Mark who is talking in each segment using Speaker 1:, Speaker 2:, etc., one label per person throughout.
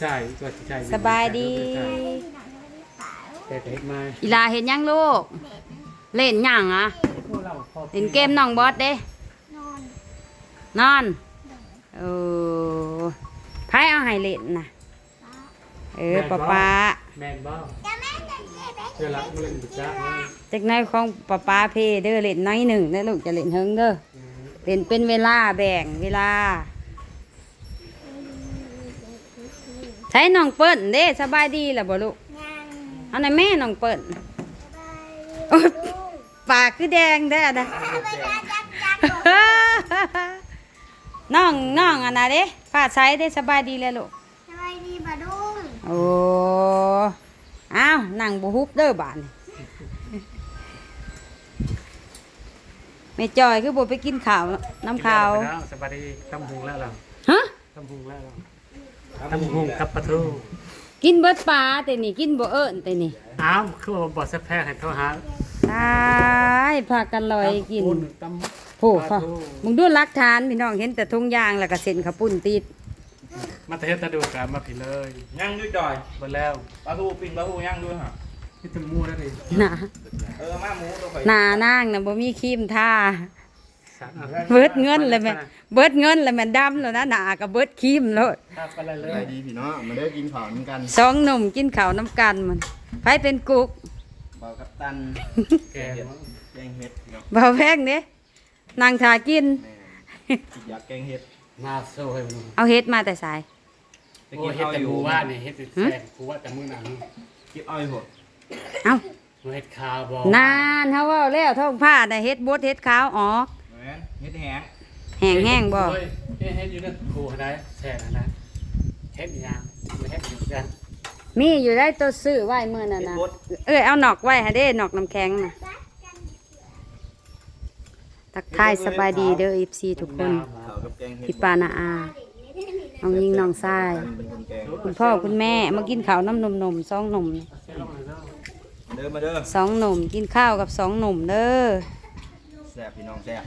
Speaker 1: ใส่ตัวใส่
Speaker 2: สบายดี
Speaker 1: แต่เฮ็ดมา
Speaker 2: อีลาเห็นยังลูก เล่นยังอะ
Speaker 1: พวกเราพอ
Speaker 2: เล่นเกมน้องบอสเด้ นอนเออไพ่เอาให้เล่นนะเออป้าป้า
Speaker 1: แมนบ่เชื่อละมันเล่นบุจ้า
Speaker 2: จากในของป้าป้าเพเด้อเล่นน้อยหนึ่งแล้วลูกจะเล่นเฮิงเด้อเล่นเป็นเวลาแบ่งเวลา ใช้น้องเปิ้ลเด้สบายดีล่ะบ่ลูกเอาในอยแม่น้องเปิ้ลโอ๊ยปากคือแดงได้อนะน้องน้องอันน่ะเด้ฟ้าใสได้สบายดีเลยลูก
Speaker 3: สบายดีบาดุง
Speaker 2: โอ้อ้าวนั่งบุฮุบเด้อบานแม่จอยคือบ่ไปกินข้าวน้ำข้าว
Speaker 1: สบายดีตำหุงแล้วเรา
Speaker 2: ฮะ
Speaker 1: ตำหุงแล้วเรา ตำหุงกับปลาทู
Speaker 2: กินเบิดปลาแต่นี่กินบ่เอิ้นแต่นี่
Speaker 1: อ้าวคือว่าบ่สักแพ้ให้โทรหา
Speaker 2: ตายพากันลอยกิน
Speaker 1: ตำ
Speaker 2: โอ้
Speaker 1: ป
Speaker 2: ค่ะ
Speaker 1: ลาทู
Speaker 2: มึงดูหลักฐานพี่น้องเห็นแต่ทุ่งยางแล้วก็เส้นข้าวปุ้นติด
Speaker 1: มาเทศตะดูกันมาผิดเลย
Speaker 4: ย่างด้วยจอย
Speaker 1: เบ่แล้ว
Speaker 4: ปลาทูปิ้งปลาทูย่างด้วยฮะ
Speaker 1: นี่จะมู่แล้วดิ
Speaker 2: น่ะ
Speaker 4: เออมาหมูตัวข่อย
Speaker 2: หน้านางน่ะบ่มีครีมทา
Speaker 1: สั่ง
Speaker 2: เบิดเงินเลยแม่เบิดเงินเลยแม่ดำแล้วนะหน้าก็เบิดครีมแล้ว
Speaker 1: ครับไปเลยเล
Speaker 5: สบายยดีพี่น้องมาได้กินข้าวเหมือนกัน
Speaker 2: สองหนุ่มกินข้าวน้ำกันมันไผเป็นกุก
Speaker 4: เบากับตัน
Speaker 1: แกง
Speaker 4: แกงเห็ดพี่น้อง
Speaker 2: บ่แพงเด้นางทากิน
Speaker 4: แม่อยากแกงเห็ด
Speaker 1: มาโซ่ให้มัน
Speaker 2: เอาเฮ็ดมาแต่สาย
Speaker 4: จะ
Speaker 1: โอ้
Speaker 4: กิน
Speaker 1: เฮ็ด
Speaker 4: ข้าว
Speaker 1: แต่
Speaker 4: อยู่
Speaker 1: หมูว่านี่เฮ็ดแต่แซ่บกูว่าแต่มื้อนั้น
Speaker 4: กินอ้อยหัว
Speaker 2: เอ้า
Speaker 1: เฮ็ดคาวบ่
Speaker 2: นานเฮาเว้าแล้วท้องผ้าได้เฮ็ดบดเฮ็ดขาวออก
Speaker 4: แม่น เห็ดแห้ง
Speaker 2: แห้งแห้งบ่
Speaker 1: เฮ้ยเฮ็ดอยู่นั่นครูได้แซ่บนะเฮ็ดอีหยังเฮ็ดอยู่กัน
Speaker 2: มีอยู่ได้ตัวซื้อไว้มื้อนั้น
Speaker 4: เห็ด
Speaker 2: น่ะ
Speaker 4: บด
Speaker 2: เอ้ยเอานอกไว้ให้เด้นอกน้ำแข็งน่ะทักทายสบายดีเด้อ FC ทุกคน
Speaker 4: ข้าวกับแกงเห็ด
Speaker 2: พี่ปานาอาน้องยิงน้องทราย
Speaker 4: เป็นคนแกง
Speaker 2: คุณพ่อคุณแม่มากินข้าวน้ำนมนมสองหนุ่ม
Speaker 4: เด้อมาเด้อ
Speaker 2: สองหนุ่มกินข้าวกับสองหนุ่มเด้อ
Speaker 4: แซ่บพี่น้องแซ่บ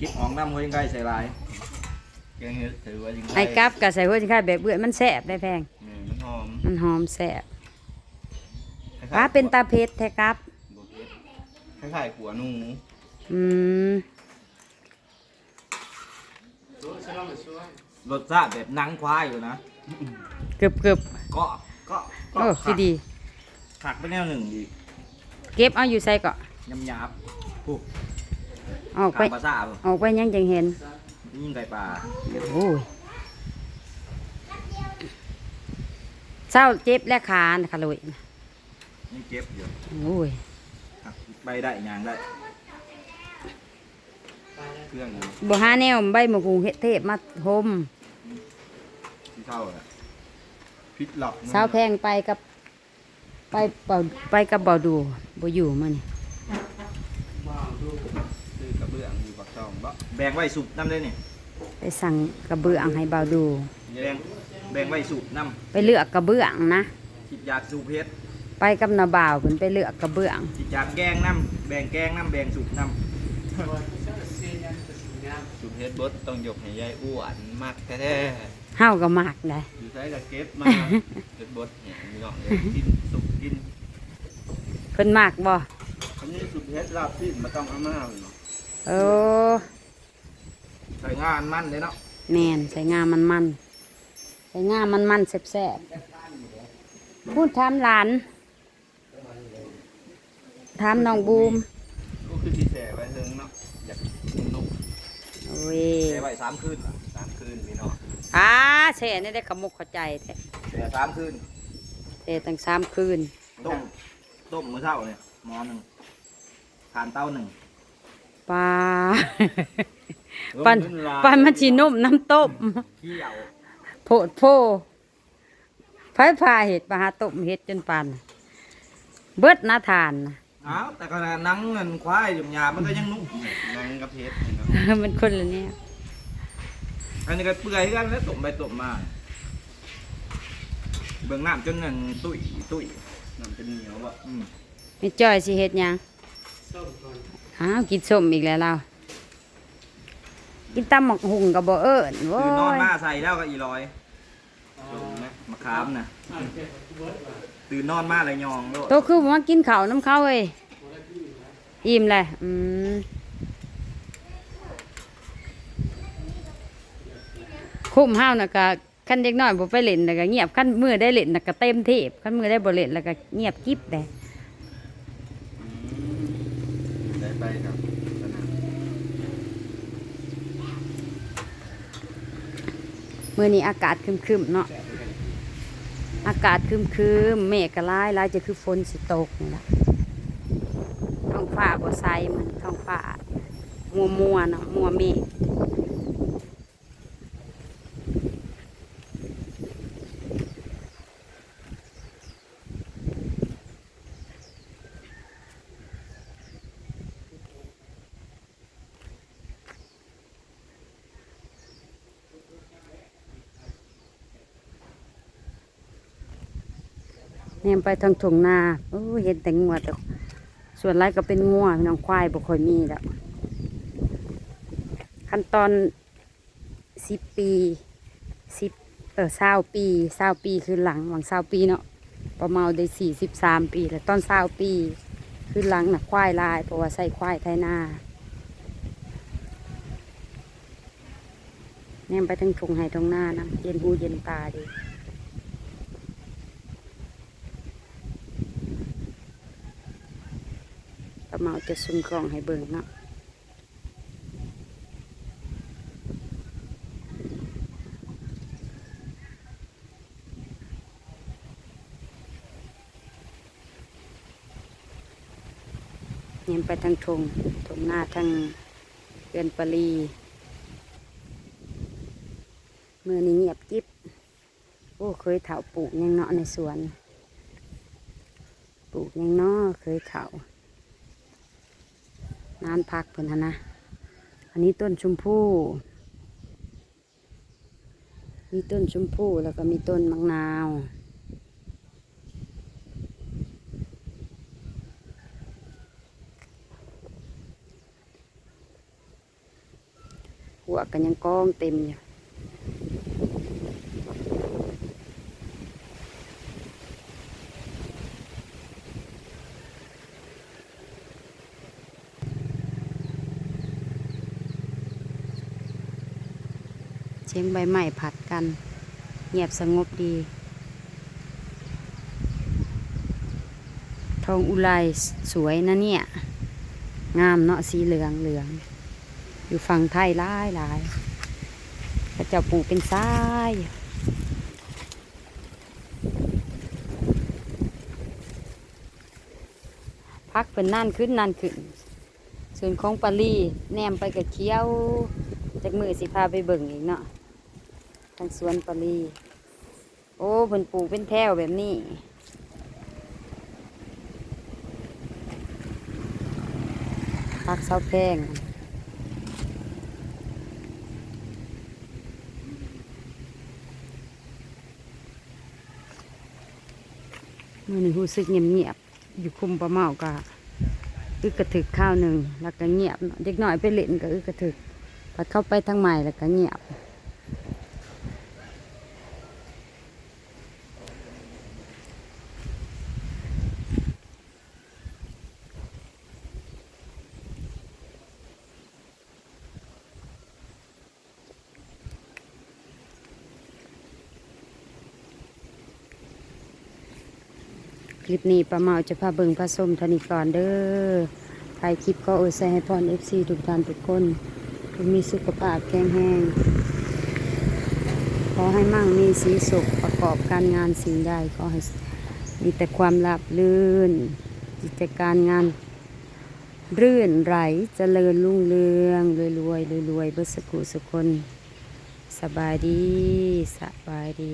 Speaker 4: กินออกน้ำหัวยังไงใส่ลายแกงเห็ดถือว่ายังไง
Speaker 2: ไอ้กับกับใส่หัวจิงไข่แบบเบื่อมันแสบได้แพง
Speaker 4: แม่มันหอม
Speaker 2: มันหอมแสบ
Speaker 4: คล้ยๆ
Speaker 2: ป้าเป็นตาเพชรแท้ครับ
Speaker 4: บ่เผ็ดคล้ายๆขัวหนู
Speaker 2: อืม
Speaker 4: รสชาติแบบหนังควายอยู่นะ
Speaker 2: เกือบเกือบ
Speaker 4: ก็ก็
Speaker 2: โอ้คือดี
Speaker 4: ผักไปแนวหนึ่งอีก
Speaker 2: เก็บเอาอยู่ใส่ก็
Speaker 4: ยำหยาบปุ๊บ
Speaker 2: ออกไป
Speaker 4: ข้าวปลาซ่าบ่
Speaker 2: ออกไปยังจังเห็น
Speaker 4: ยิ่งไก่ปลา
Speaker 2: โอ้ยเศร้าเจ็บและขานะค่ะลุย
Speaker 4: ยังเก็บอยู่
Speaker 2: โอ้ย
Speaker 4: หักใบได้ยางได้ เครื่องอยู่
Speaker 2: บ่หาแนวใบมะกรูดเฮ็ดเทพมาห่ม
Speaker 4: ที่เท่าอะพริกหลอก
Speaker 2: สาวแพงไปกับ ไปเป่าไปกับเบาดูบ่อยู่มื้อนี่
Speaker 4: ซื้อกระเบื้องอยู่ปักช่องบ่ แบ่งไว้สุกน้ำได้นี่
Speaker 2: ไปสั่งกระเบื้องให้เบาดู
Speaker 4: แบ่งแบ่งไว้สุกน้
Speaker 2: ไปเลือกกระเบื้องนะำ
Speaker 4: คิดอยากสูบเพชร
Speaker 2: ไปกับนาบ่าวเพิ่นไปเลือกกระเบื้อง
Speaker 4: คิดอยากแกงน้ำแบ่งแกงน้ำแบ่งสุกน้ำสูบเพชรบดต้องยกให้ยายอ้วนมากแท้
Speaker 2: เฮาก็มักได้
Speaker 4: ๆอยู่ใช้กับเก็บมาเพชรบดเนี่ยมีน้องเลยกินสุกกิน
Speaker 2: เพิ่นมักบ่
Speaker 4: อันนี้สุดเพชรลาบสิ้นมาต้องเอามาเลยเนาะ
Speaker 2: เออ
Speaker 4: ใส่ งานมันเลยเนาะ
Speaker 2: แม่นใส่งามมันมันใส่งามมันมันแซ่บๆพูดถามหลานถามน้องบูม
Speaker 4: ก็คือที่แส่ไว้เทิงเนาะอยากกินนก
Speaker 2: โอ้ย
Speaker 4: แส่ไว้สามคืนว่ะสามคืนพี่เนาะ
Speaker 2: อ่าแช่นี่ได้ขมุกเข้าใจแท้
Speaker 4: แส่สามคืน
Speaker 2: แช่ตั้งสามคืน
Speaker 4: ต้มต้มมื้อเช้าเนี่ยหม้อหนึ่งทานเต้าหนึ่ง
Speaker 2: ปลา ปันปันมันชีนุ่มน้ำต้ม
Speaker 4: เคี่ยว
Speaker 2: โพดโพไผพาเห็ดปลาหาต้มเห็ดจนปานเบิดหน้าทานน่ะ
Speaker 4: อ้าวแต่ขนาดหนังเงินควายหยาบๆมันก็ยังนุ่มหนังกับเพชรเนาะ
Speaker 2: มันคนละเนี่ย
Speaker 4: อันนี้ก็เปื่อยกันแล้วต้มไปต้มมาเบื้องน้ำจนนั่นตุ้ยตุ้ยน้ำเป็นเหนียวบ่อืม
Speaker 2: ไม่จ้อยสิเห็ดหยัง
Speaker 1: ส้มก่อน
Speaker 2: อ้าวกินส้มอีกแล้วเรา กินตำหมักหุ่งกับบ่เอิญโว้
Speaker 4: คือนอน
Speaker 2: ย
Speaker 4: มาใส่แล้วก็อีลอย
Speaker 1: อ๋อ
Speaker 4: ลงนะมาขามนะตื่นนอนมาเลยยองโลด
Speaker 2: โตคือบ่มากินข้าวน้ำเขาเอ้ยอิ่มแหละอืมคุ้มห้าวน่ะก็คันเด็กน้อยบ่ไปเล่นน่ะก็เงียบคันมือได้เล่นน่ะก็เต็มที่คันมือได้บ่เล่นแล้วก็เงียบกิ๊บแด
Speaker 4: ได้ไปครับสนาม
Speaker 2: มื่อนี้อากาศครึมๆเนาะอากาศครึมๆเมฆก็ไลายหลายจะคือฝนสิตกนี่ละท้องฟ้าบ่ใสมันท้องฟ้ามัวๆเนาะมัวเมฆ แนมไปทางถุงนาโอ้เห็นแต่งัวแต่ส่วนไรก็เป็นงัวหน้องควายบ่ค่อยมีแล้วขั้นตอนสิบปีสิบเออเศร้าปีเศร้าปีคือหลังหวังเศร้าปีเนาะประมาได้สี่สิบสามปีแล้วตอนเศร้าปี คือหลังน่ะควายลายเพราะว่าใส่ควายไทยนาแนมไปทางถุงไห้ตรงหน้านะเย็นหูเย็นตาดี ป้าเมาจะซุ่มกล่องให้เบิ่งเนาะเนียนไปทางทงทงหน้าทางเรือนปลีมือนี้เงียบกิบโอ้เคยเถาปลูกยังเนาะในสวน ปลูกยังเนาะเคยเถา นานพักเพิ่นหั้นนะ อันนี้ต้นชมพู่ มีต้นชมพู่แล้วก็มีต้นมะนาว หัวกันยังกองเต็มอยู่ เชียงใบไม้ผัดกัน เงียบสงบดี ทองอุไรสวยนะเนี่ย งามเนาะสีเหลืองเหลือง อยู่ฝั่งไทยหลายหลายพระเจ้าปลูกเป็นซ้ายพักเป็นนั่นขึ้นนั่นขึ้น ส่วนของปารีแนมไปกับเคี้ยวจากมือสิพาไปเบิ่งอีกเนาะ ทางสวนปารีโอ้เพิ่นปลูกเป็นแถวแบบนี้พักเสาแพงมื่อนี้รู้สึกเงียบๆอยู่คุมประเมากะอึกกระถึกข้าวหนึ่งแล้วก็เงียบเด็กน้อยไปเล่นก็อึกกระถึกพอเข้าไปทางใหม่แล้วก็เงียบ ลิปนี้ป้าเมาจะพาเบิงพระส้มธนิกรเด้อถ่ายคลิปก็โอวยใส่ให้พรเอฟซีทุกท่านทุกคนทุกมีสุขภาพแข็งแรงขอให้มั่งมีสีสุขประกอบการงานสิ่งใดขอให้มีแต่ความราบรื่น กิจการงาน รื่นไหลเจริญรุ่งเรืองรวยรวยรวยรวยเบิดสกุสุคน สบายดี สบายดี